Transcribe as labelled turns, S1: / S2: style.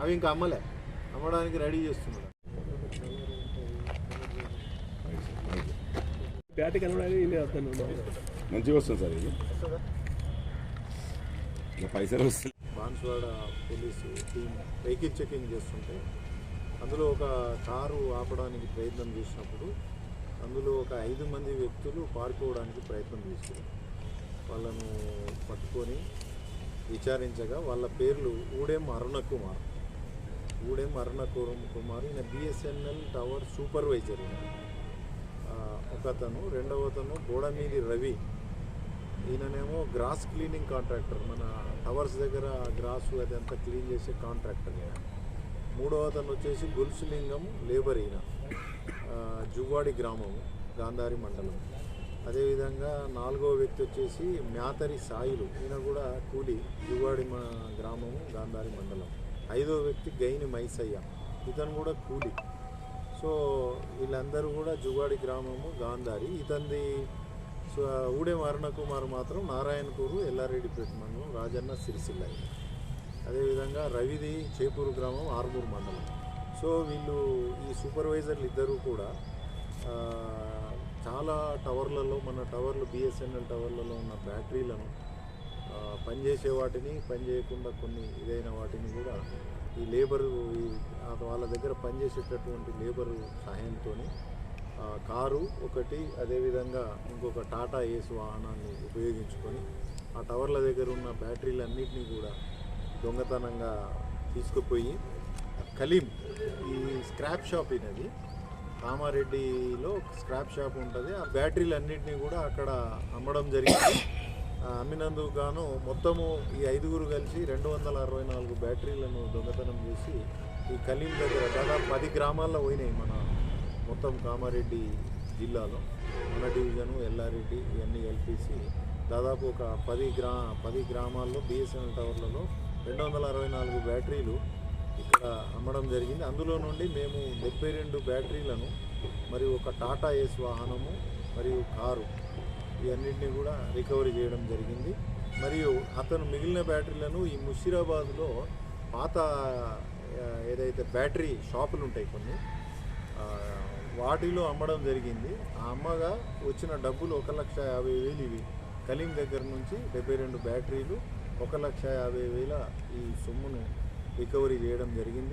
S1: అవి ఇంకా అమ్మలే. అమ్మడానికి రెడీ చేస్తున్నారు
S2: మంచిగా వస్తుంది సార్ ఇది. పైసలు వస్తాయి.
S1: Banswada police team vehicle checking చేస్తుంటే అందులో ఒక కారు ఆపడానికి ప్రయత్నం చేసినప్పుడు అందులో ఒక ఐదు మంది వ్యక్తులు పారిపోవడానికి ప్రయత్నం చేశారు వాళ్ళను పట్టుకొని విచారించగా వాళ్ళ పేర్లు ఊడెం అరుణ కుమార్ ఊడెం అరుణ కుమార్ ఈయన బిఎస్ఎన్ఎల్ టవర్ సూపర్వైజర్ ఒకతను రెండవ అతను గోడమీది రవి. ఈయననేమో గ్రాస్ క్లీనింగ్ కాంట్రాక్టర్. మన టవర్స్ దగ్గర గ్రాస్ అదంతా క్లీన్ చేసే కాంట్రాక్టర్ ఈయన. మూడవ అతను వచ్చేసి గొలుసులింగం లేబర్ ఈయన. జువ్వాడి గ్రామం గాంధారి మండలం. అదేవిధంగా నాలుగవ వ్యక్తి వచ్చేసి మ్యాతరి సాయిలు. ఈయన కూడా కూలి జువ్వాడి మన గ్రామము గాంధారి మండలం. ఐదవ వ్యక్తి గైని మైసయ్య. ఇతను కూడా కూలి. సో వీళ్ళందరూ కూడా జువాడి గ్రామము గాంధారి. ఇతంది సో ఊడెం కుమార్ మాత్రం నారాయణపూరు ఎల్లారెడ్డిపేట మండలం రాజన్న సిరిసిల్ల. అదేవిధంగా రవిది చేపూరు గ్రామం ఆర్మూరు మండలం. సో వీళ్ళు ఈ సూపర్వైజర్లు ఇద్దరు కూడా చాలా టవర్లలో మన టవర్లు బిఎస్ఎన్ఎల్ టవర్లలో ఉన్న బ్యాటరీలను పనిచేసే వాటిని పనిచేయకుండా కొన్ని ఇదైన వాటిని కూడా ఈ లేబరు వాళ్ళ దగ్గర పనిచేసేటటువంటి లేబరు సహాయంతో కారు ఒకటి అదేవిధంగా ఇంకొక టాటా ఏసు వాహనాన్ని ఉపయోగించుకొని ఆ టవర్ల దగ్గర ఉన్న బ్యాటరీలన్నింటినీ కూడా దొంగతనంగా తీసుకుపోయి కలీం ఈ స్క్రాప్ షాప్ ఇది కామారెడ్డిలో స్క్రాప్ షాప్ ఉంటుంది. ఆ బ్యాటరీలు అన్నింటినీ కూడా అక్కడ అమ్మడం జరిగింది. అమ్మినందుకు గాను మొత్తము ఈ ఐదుగురు కలిసి రెండు వందల అరవై నాలుగు బ్యాటరీలను దొంగతనం చేసి ఈ కలీం దగ్గర దాదాపు పది గ్రామాల్లో పోయినాయి మన మొత్తం కామారెడ్డి జిల్లాలో. మన డివిజను ఎల్ఆర్రెడ్డి ఇవన్నీ కలిపేసి దాదాపు ఒక పది గ్రా పది గ్రామాల్లో బిఎస్ఎన్ఎల్ టవర్లలో రెండు వందల అరవై నాలుగు బ్యాటరీలు ఇక్కడ అమ్మడం జరిగింది. అందులో నుండి మేము డెబ్బై రెండు బ్యాటరీలను మరియు ఒక టాటా ఏస్ వాహనము మరియు కారు ఇవన్నింటినీ కూడా రికవరీ చేయడం జరిగింది. మరియు అతను మిగిలిన బ్యాటరీలను ఈ ముషీరాబాద్లో పాత ఏదైతే బ్యాటరీ షాపులు ఉంటాయి కొన్ని వాటిలో అమ్మడం జరిగింది. ఆ అమ్మగా వచ్చిన డబ్బులు ఒక లక్ష యాభై వేలు ఇవి. కలీం దగ్గర నుంచి డెబ్బై రెండు బ్యాటరీలు ఒక లక్ష యాభై వేల ఈ సొమ్మును రికవరీ చేయడం జరిగింది.